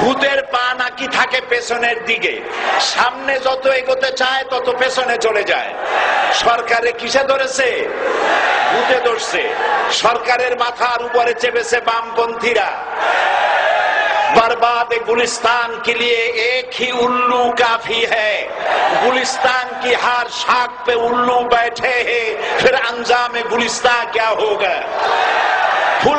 ভূতের পা নাকি থাকে পেছনের দিকে সামনে যত এগোতে চায় তত পেছনে চলে যায় সরকারে কিসে ধরেছে ভূতে ধরছে সরকারের মাথার উপরে চেপেছে বামপন্থীরা बर्बाद गुलिस्तान के लिए एक ही उल्लू काफी है गुलिस्तान की हर शाख पे उल्लू बैठे हैं फिर अंजाम गुलिस्तान क्या होगा ফুল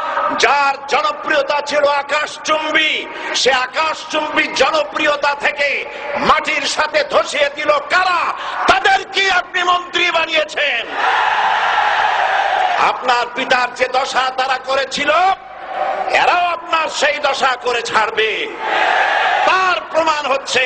যার জনপ্রিয়তা ছিল আকাশচুম্বী, সে আকাশচুম্বী জনপ্রিয়তা থেকে মাটির সাথে ধসিয়ে দিল কারা? তাদের কি আপনি মন্ত্রী বানিয়েছেন? আপনার পিতার যে দশা তারা করেছিল, এরাও আপনার সেই দশা করে ছাড়বে। তার প্রমাণ হচ্ছে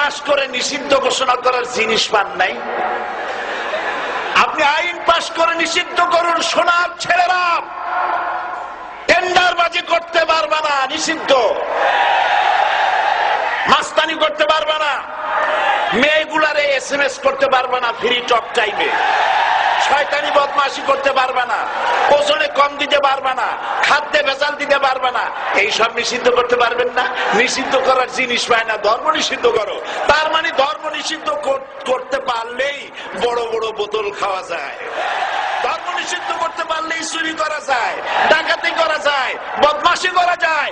পাশ করে নিষিদ্ধ ঘোষণা করার জিনিস পান নাই। আপনি আইন পাশ করে নিষিদ্ধ করুন, সোনার ছেলেরা টেন্ডারবাজি করতে পারবে না, নিষিদ্ধ। মাস্তানি করতে পারবে না। মেয়েগুলারে এস এম এস করতে পারবে না ফ্রি টক চাইবে শয়তানি বদমাসি করতে পারবে না। ওজনে কম দিতে পারবে না। খাদ্যে ভেজাল দিতে পারবে না। এইসব নিষিদ্ধ করতে পারবেন না। নিষিদ্ধ করার জিনিস পায় না, ধর্ম নিষিদ্ধ করো। তার মানে ধর্ম নিষিদ্ধ করতে পারলেই বড় বড় বোতল খাওয়া যায়। ধর্ম নিষিদ্ধ করতে পারলেই চুরি করা যায়, ডাকাতি করা যায় বদমাসি করা যায়।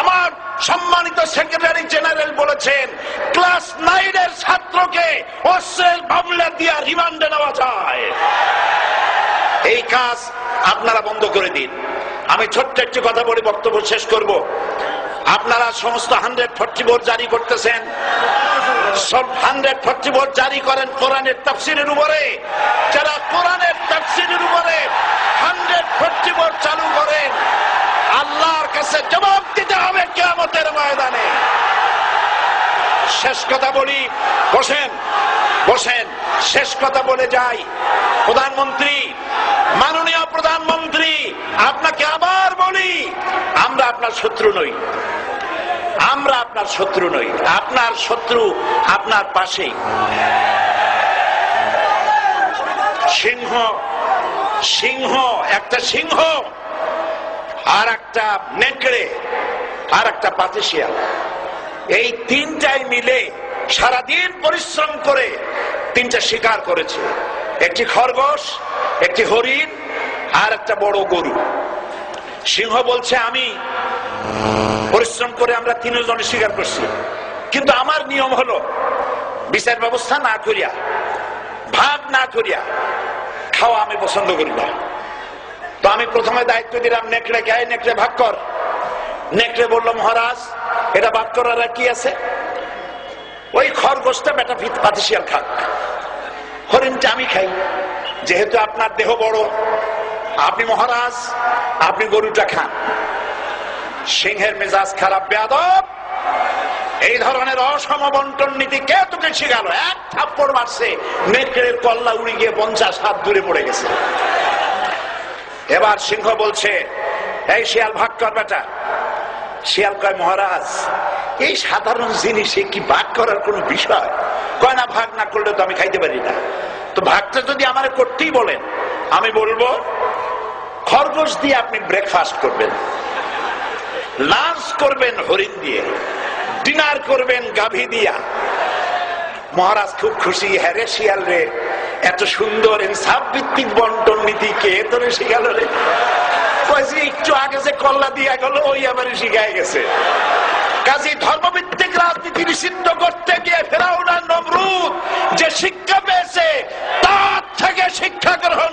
আমার সম্মানিত সেক্রেটারি জেনারেল বলেছেন, ক্লাস নাইনের ছাত্রকে অস্ত্রের মামলা দিয়া রিমান্ডে নেওয়া যায়। এই কাজ আপনারা বন্ধ করে দিন। আমি ছোট্ট একটি কথা বলে বক্তব্য শেষ করব। আপনারা সমস্ত হান্ড্রেড ফর্টি বোর্ড জারি করতেছেন। সব হান্ড্রেড ফর্টি বোর্ড জারি করেন কোরআনের তাফসিরের উপরে। যারা কোরআনের তাফসিরের উপরে হান্ড্রেড ফর্টি বোর্ড চালু করেন আল্লাহর কাছে জবাব দিতে হবে কেমতের ময়দানে। শেষ কথা বলি, বসেন বসেন, শেষ কথা বলে যাই। প্রধানমন্ত্রী, মাননীয় প্রধানমন্ত্রী, আপনাকে আবার বলি আপনার শত্রু নই। আমরা আপনার শত্রু নই। আপনার শত্রু আপনার পাশেই। সিংহ সিংহ, একটা সিংহ, আর একটা নেকড়ে, আর একটা পাতিশিয়াল। এই তিনটাই মিলে সারাদিন পরিশ্রম করে তিনটা শিকার করেছে। একটি খরগোশ, একটি হরিণ, আর একটা বড় গরু। সিংহ বলছে, আমি পরিশ্রম করে আমরা তিনজনে স্বীকার করছি। কিন্তু আমার নিয়ম হলো, বিচার ব্যবস্থা না করিয়া ভাগ না করিয়া খাওয়া আমি পছন্দ করি না। তো আমি প্রথমে দায়িত্ব দিলাম, নেকড়ে গায়ে নেকড়ে ভাগ কর। নেকড়ে বলল, মহারাজ, এটা বাদ করার কি আছে? ওই খরগোশটা বেটা ভিত পাতিশিয়াল খাক। হরিণটা আমি খাই, যেহেতু আপনার দেহ বড়। আপনি মহারাজ, আপনি গরুটা খান। সিংহের মেজাজ খারাপ, বেয়াদব। এই ধরনের অসম বন্টন নীতি কে তোকে শিখাল? এক থাপ্পড় মারছে, নেকড়ের কল্লা উড়ে গিয়ে পঞ্চাশ হাত দূরে পড়ে গেছে। এবার সিংহ বলছে, এই শিয়াল ভাগ কর বেটা। শিয়াল কয়, মহারাজ, এই সাধারণ জিনিসে কি ভাগ করার কোন বিষয়? কয়, না, ভাগ না করলে তো আমি খাইতে পারি না। তো ভাগটা যদি আমার করতেই বলেন, আমি বলব, খরগোশ দিয়ে আপনি ব্রেকফাস্ট করবেন। লাঞ্চ করবেন হরিণ দিয়ে, ডিনার করবেন গাভী দিয়া। মহারাজ খুব খুশি হ্যারে শিয়াল রে, এত সুন্দর ইনসাফ ভিত্তিক বন্টন নীতি কে তোরে শিখাল রে? একটু আগে যে কল্লা দিয়া গেল, ওই আবার শিখাই গেছে। কাজী ধর্মভিত্তিক রাজনীতি নিষিদ্ধ করতে গিয়ে ফেরাউনার নমরুদ যে শিক্ষা পেয়েছে, তার থেকে শিক্ষা গ্রহণ